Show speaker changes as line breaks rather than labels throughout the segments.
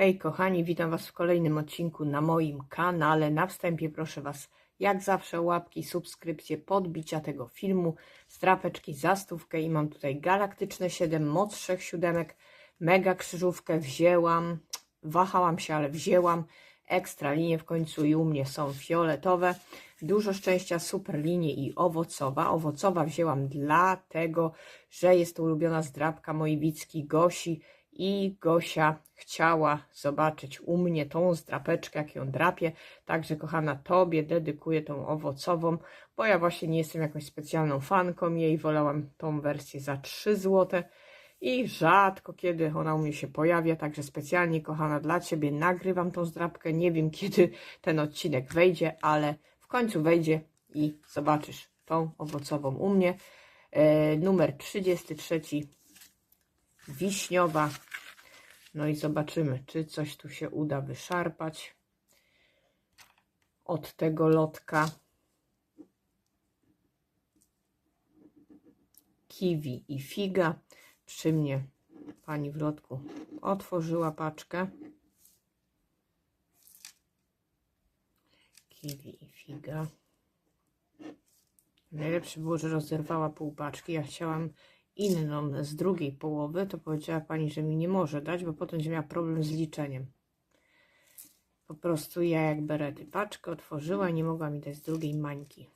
Hej kochani, witam Was w kolejnym odcinku na moim kanale. Na wstępie proszę Was, jak zawsze, łapki, subskrypcje, podbicia tego filmu, strapeczki za stówkę i mam tutaj galaktyczne 7, moc 3 siódemek, mega krzyżówkę wzięłam, wahałam się, ale wzięłam, ekstra linie w końcu i u mnie są fioletowe, dużo szczęścia, super linie i owocowa. Owocowa wzięłam dlatego, że jest to ulubiona zdrabka mojej Wicki Gosi, i Gosia chciała zobaczyć u mnie tą zdrapeczkę, jak ją drapię. Także, kochana, Tobie dedykuję tą owocową, bo ja właśnie nie jestem jakąś specjalną fanką jej. Wolałam tą wersję za 3 zł i rzadko kiedy ona u mnie się pojawia. Także specjalnie, kochana, dla Ciebie nagrywam tą zdrapkę. Nie wiem, kiedy ten odcinek wejdzie, ale w końcu wejdzie i zobaczysz tą owocową u mnie. E, numer 33 wiśniowa. No i zobaczymy, czy coś tu się uda wyszarpać od tego lotka. Kiwi i figa. Przy mnie pani w lotku otworzyła paczkę. Kiwi i figa. Najlepsze było, że rozerwała pół paczki. Ja chciałam inną z drugiej połowy, to powiedziała pani, że mi nie może dać, bo potem będzie miała problem z liczeniem. Po prostu ja jak berety paczkę otworzyła i nie mogła mi dać z drugiej mańki,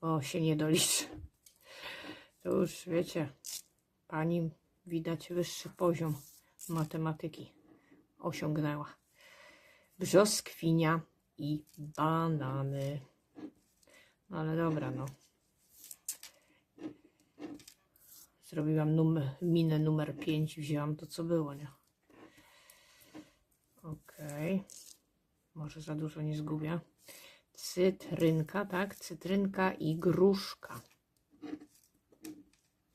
bo się nie doliczy. To już wiecie, pani widać wyższy poziom matematyki osiągnęła. Brzoskwinia i banany. No ale dobra, no. Zrobiłam numer, minę numer 5, wzięłam to, co było, nie? Okej. Może za dużo nie zgubię. Cytrynka, tak? Cytrynka i gruszka.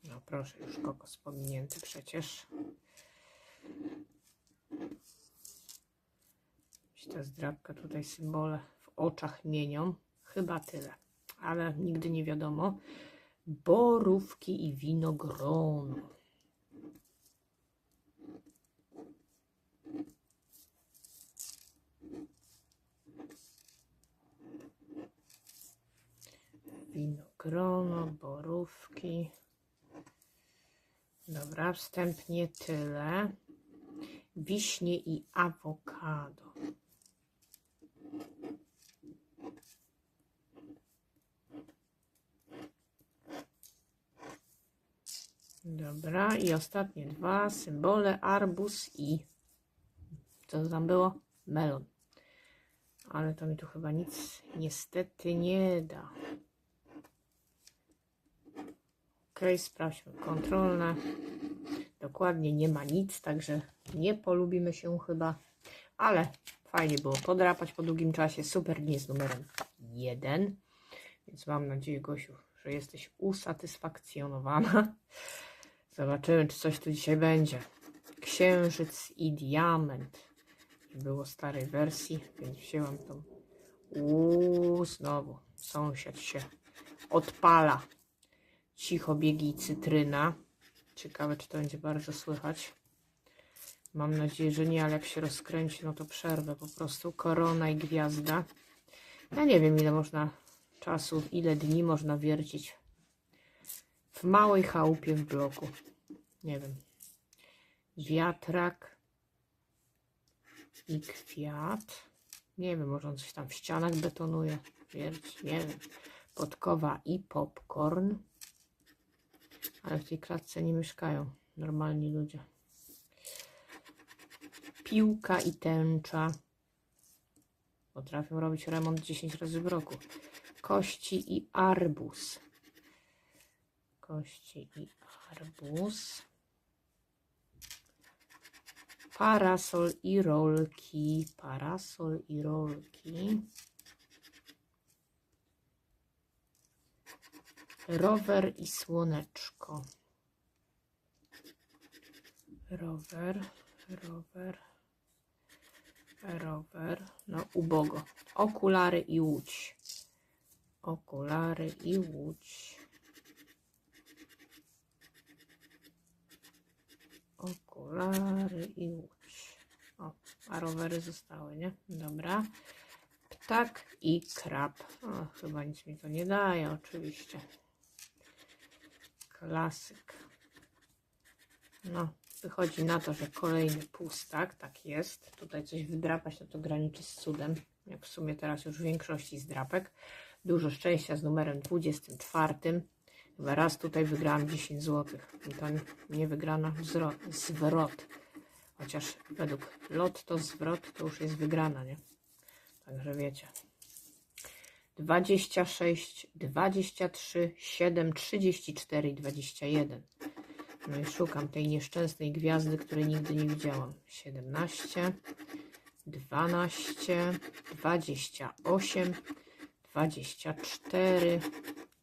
No proszę, już kokos pominięty przecież. Ta zdrabka tutaj symbole w oczach mienią. Chyba tyle, ale nigdy nie wiadomo borówki i winogrono. Winogrono, borówki. Dobra, wstępnie tyle. Wiśnie i awokado. Dobra, i ostatnie dwa symbole, arbus i co tam było? Melon. Ale to mi tu chyba nic niestety nie da. Ok, sprawdźmy kontrolne. Dokładnie nie ma nic, także nie polubimy się chyba. Ale fajnie było podrapać po długim czasie. Super nie z numerem 1. Więc mam nadzieję, Gosiu, że jesteś usatysfakcjonowana. Zobaczymy, czy coś tu dzisiaj będzie. Księżyc i diament. Było starej wersji, więc wzięłam tą. Uuu, znowu sąsiad się odpala. Cicho biegi cytryna. Ciekawe, czy to będzie bardzo słychać. Mam nadzieję, że nie, ale jak się rozkręci, no to przerwę po prostu. Korona i gwiazda. Ja nie wiem, ile można czasu, ile dni można wiercić w małej chałupie w bloku. Nie wiem. Wiatrak i kwiat. Nie wiem, może on coś tam w ścianach betonuje. Wierci, nie wiem. Podkowa i popcorn. Ale w tej klatce nie mieszkają normalni ludzie. Piłka i tęcza. Potrafią robić remont 10 razy w roku. Kości i arbuz kości i arbuz. Parasol i rolki. Parasol i rolki. Rower i słoneczko. Rower, rower, rower. No, ubogo. Okulary i łódź. Okulary i łódź. Okulary i łódź. O, a rowery zostały, nie? Dobra. Ptak i krab. O, chyba nic mi to nie daje, oczywiście. Klasyk. No, wychodzi na to, że kolejny pustak, tak jest. Tutaj coś wydrapać, no to graniczy z cudem. Jak w sumie teraz już w większości zdrapek. Dużo szczęścia z numerem 24. Raz tutaj wygrałam 10 zł. I to nie wygrana zwrot. Chociaż według lot to zwrot to już jest wygrana, nie? Także wiecie. 26, 23, 7, 34 i 21. No i szukam tej nieszczęsnej gwiazdy, której nigdy nie widziałam. 17, 12, 28, 24,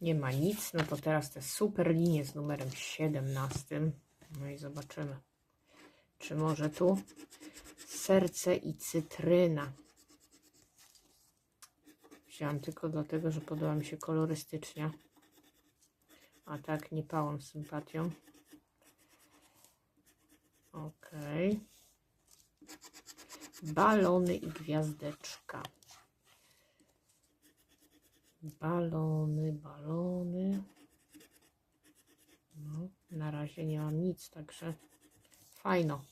Nie ma nic. No to teraz te super linie z numerem 17. No i zobaczymy. Czy może tu serce i cytryna. Wziąłam tylko dlatego, że podoba mi się kolorystycznie. A tak nie pałam sympatią. Ok. Balony i gwiazdeczka. Balony, balony. No, na razie nie mam nic, także fajno.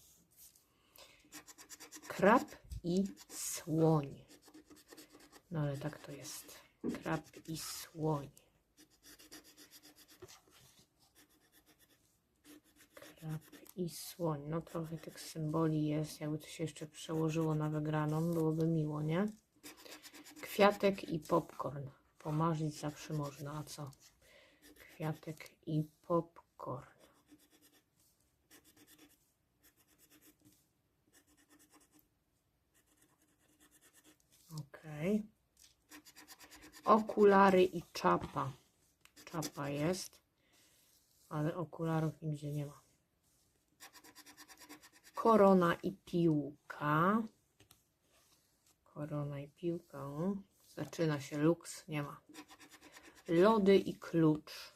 Krab i słoń. No ale tak to jest. Krab i słoń. Krab i słoń. No trochę tych symboli jest. Jakby to się jeszcze przełożyło na wygraną, byłoby miło, nie? Kwiatek i popcorn. Pomarzyć zawsze można, a co? Kwiatek i popcorn. Okej. Okulary i czapa. Czapa jest, ale okularów nigdzie nie ma. Korona i piłka. Korona i piłka. Zaczyna się luks, nie ma. Lody i klucz.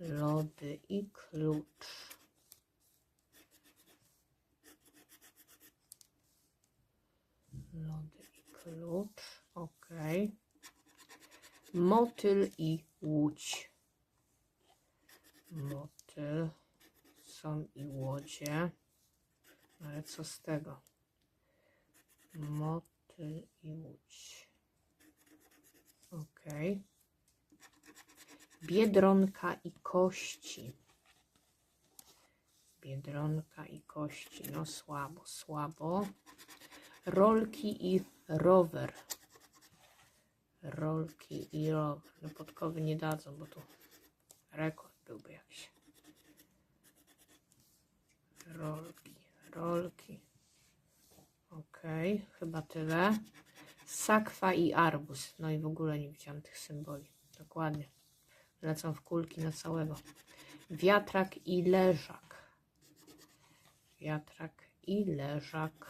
Lody i klucz. Lody i klucz. Ok. Motyl i łódź. Motyl. Są i łodzie. Ale co z tego? Motyl i. Ok. Biedronka i kości. Biedronka i kości. No słabo, słabo. Rolki i rower. Rolki i rower. No podkowy nie dadzą, bo tu rekord byłby jakiś. Rolki, rolki. Chyba tyle. Sakwa i arbuz. No i w ogóle nie widziałam tych symboli. Dokładnie. Lecą w kulki na całego. Wiatrak i leżak. Wiatrak i leżak.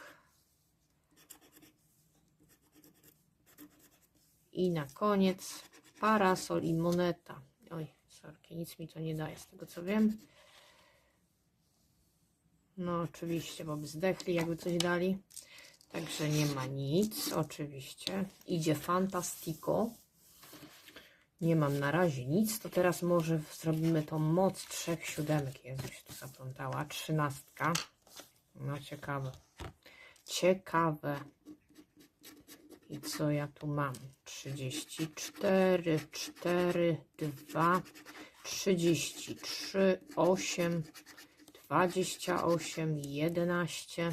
I na koniec parasol i moneta. Oj, sorki, nic mi to nie daje z tego co wiem. No oczywiście, bo by zdechli, jakby coś dali. Także nie ma nic, oczywiście. Idzie Fantastico. Nie mam na razie nic, to teraz może zrobimy tą moc trzech siódemek. Jezu się tu zaplątała. Trzynastka. No ciekawe. Ciekawe. I co ja tu mam? 34, 4, 2, 33, 8, 28, 11,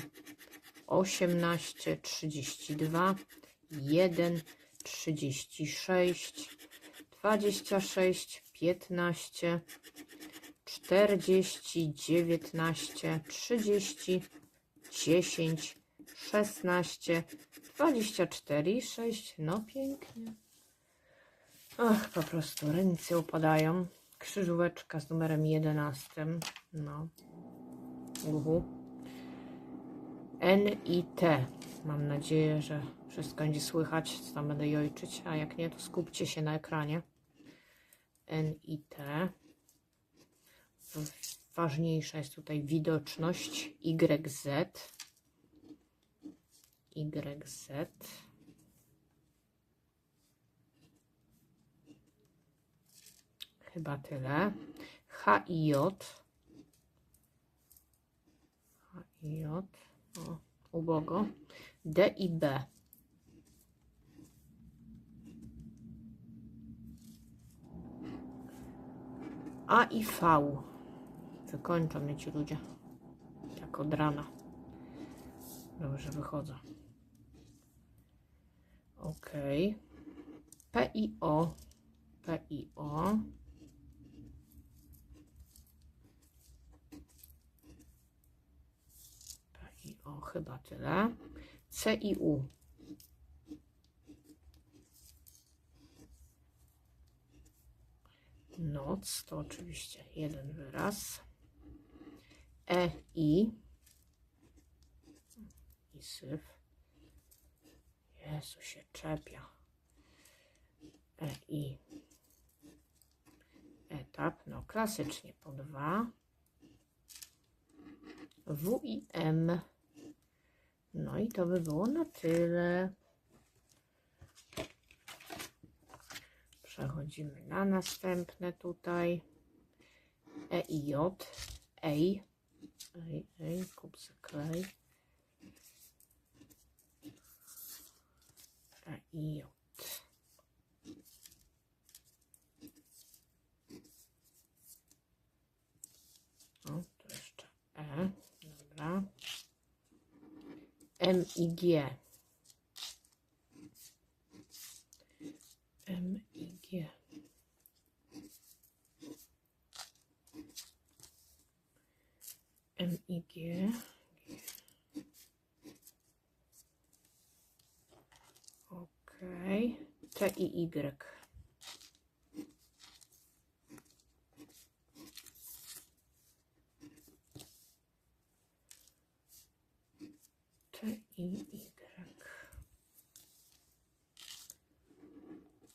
18, 32, 1, 36, 26, 15, 40, 19, 30, 10, 16, 24 i 6. No pięknie. Ach, po prostu ręce upadają. Krzyżóweczka z numerem 11. No. Uhu. N i T. Mam nadzieję, że wszystko będzie słychać, co tam będę jojczyć, a jak nie, to skupcie się na ekranie. N i T. Ważniejsza jest tutaj widoczność YZ. YZ. Chyba tyle. H i J. H i J. O, ubogo. D i B. A i V. Wykończą mnie ci ludzie. Jak od rana. Dobrze, wychodzę. Ok. P i O. P i O. P i O chyba tyle. C i U. Noc to oczywiście jeden wyraz. E i i syf. Jezu się czepia. E i etap, no klasycznie po dwa. W i M. No i to by było na tyle. Przechodzimy na następne tutaj. E i J. Ej. Ej, ej, kup klej. E i J. O, tu. M i G. M i G. M i G. Okej. T i Y. T i Y.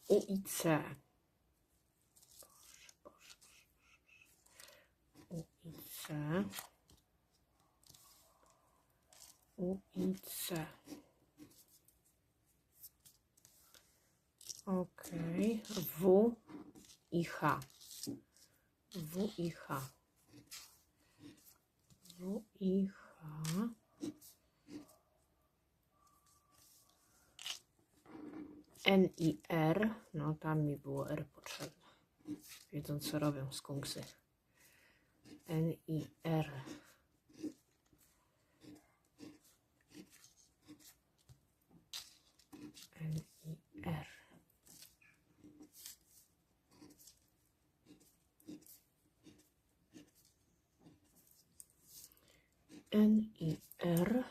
U i C. U i C. U i C. Ok. W i H. W i H. W i H. N i R. No tam mi było R potrzebne. Wiedzą co robią skunksy. N i R. N i R. N i R.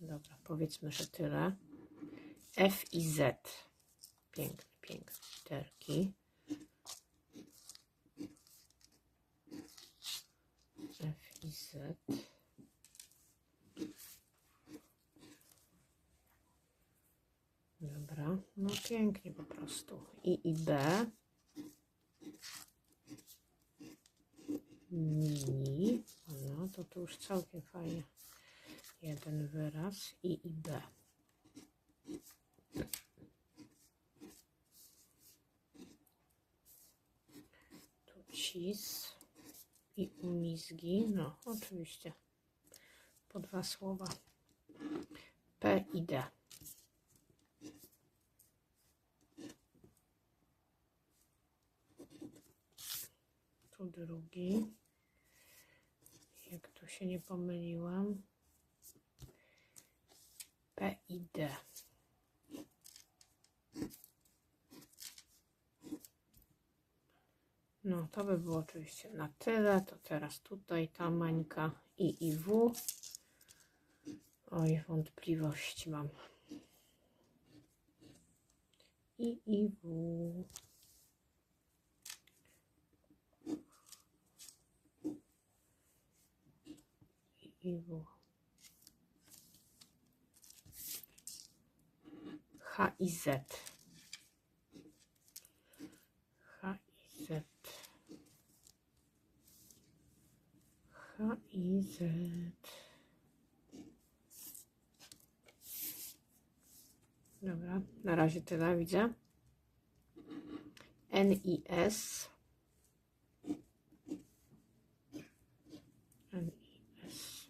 Dobra, powiedzmy, że tyle. F i Z. Piękne, piękne literki. F i Z. Dobra, no pięknie po prostu. I i B. Mini. No to tu już całkiem fajnie. Jeden wyraz. I i B. Cis i umizgi. No, oczywiście. Po dwa słowa. P i D. Tu drugi. Jak tu się nie pomyliłam. P i D. No, to by było oczywiście na tyle. To teraz tutaj ta mańka I i W. Oj, wątpliwości mam. I, i, w. I, i, w. H i Z. H i Z. I Z. Dobra, na razie tyle widzę. N i S. N i S.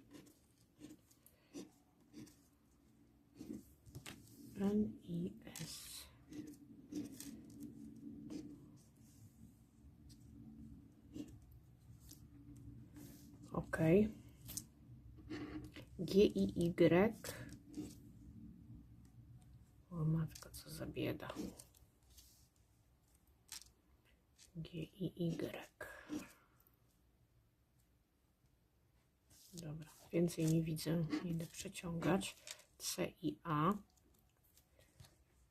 N i S. Ok. G i Y. O matko, co za bieda. G i Y. Dobra, więcej nie widzę. Nie Idę przeciągać. C i A.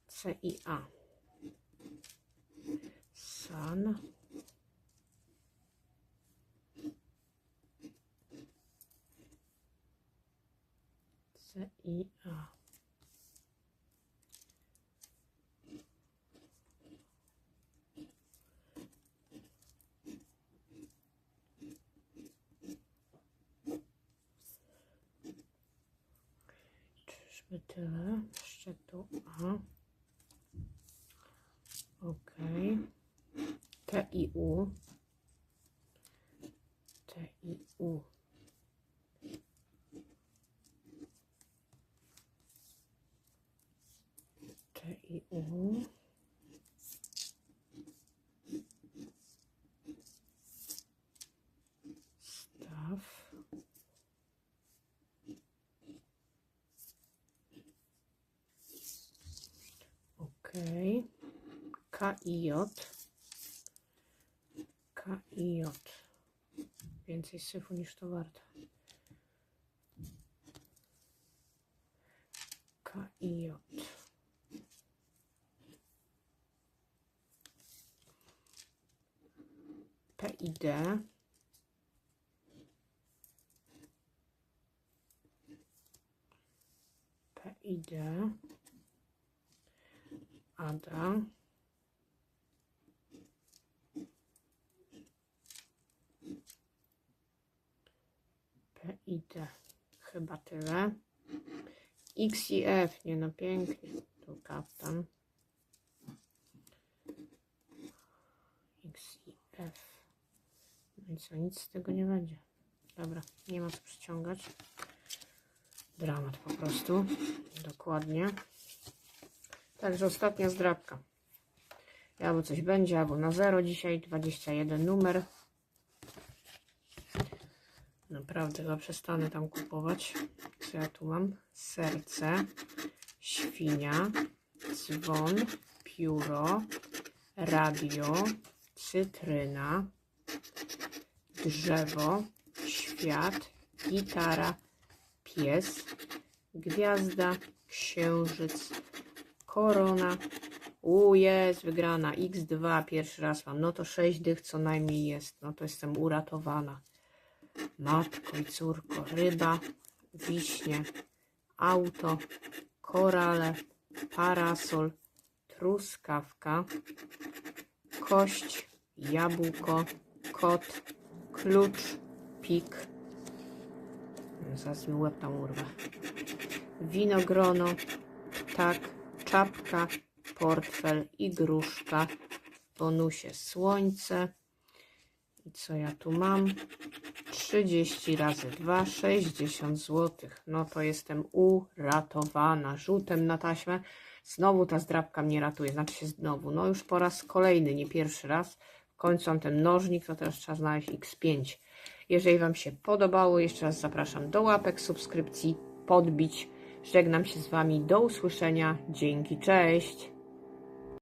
C i A. San. C i A. Czyżby tyle? Jeszcze tu A. Ok. T i U. T i U. T i U. Staw. K i J. K i J. Więcej syfu niż to warte. K i J. P i D. P i D. Ada. P i. Chyba tyle. X i F. Nie no, pięknie. Tu kaftan. X i F. No i co, nic z tego nie będzie. Dobra, nie ma co przyciągać. Dramat po prostu. Dokładnie. Także ostatnia zdrabka. Albo coś będzie, albo na zero dzisiaj. 21 numer. Naprawdę chyba przestanę tam kupować. Co ja tu mam? Serce, świnia, dzwon, pióro, radio, cytryna, drzewo, świat, gitara, pies, gwiazda, księżyc, korona. U, jest wygrana. X2 pierwszy raz mam. No to 6 dych co najmniej jest. No to jestem uratowana. Matko i córko. Ryba, wiśnie, auto, korale, parasol, truskawka, kość, jabłko, kot, klucz, pik. Zaraz mi łeb tam urwę. Winogrono, ptak, czapka, portfel i gruszka. W bonusie słońce. I co ja tu mam? 30 razy 2, 60 zł. No to jestem uratowana. Rzutem na taśmę. Znowu ta zdrabka mnie ratuje. Znaczy się znowu. No już po raz kolejny, nie pierwszy raz. Końcu mam ten nożnik, to teraz trzeba znaleźć X5. Jeżeli Wam się podobało, jeszcze raz zapraszam do łapek, subskrypcji, podbić. Żegnam się z Wami. Do usłyszenia. Dzięki, cześć.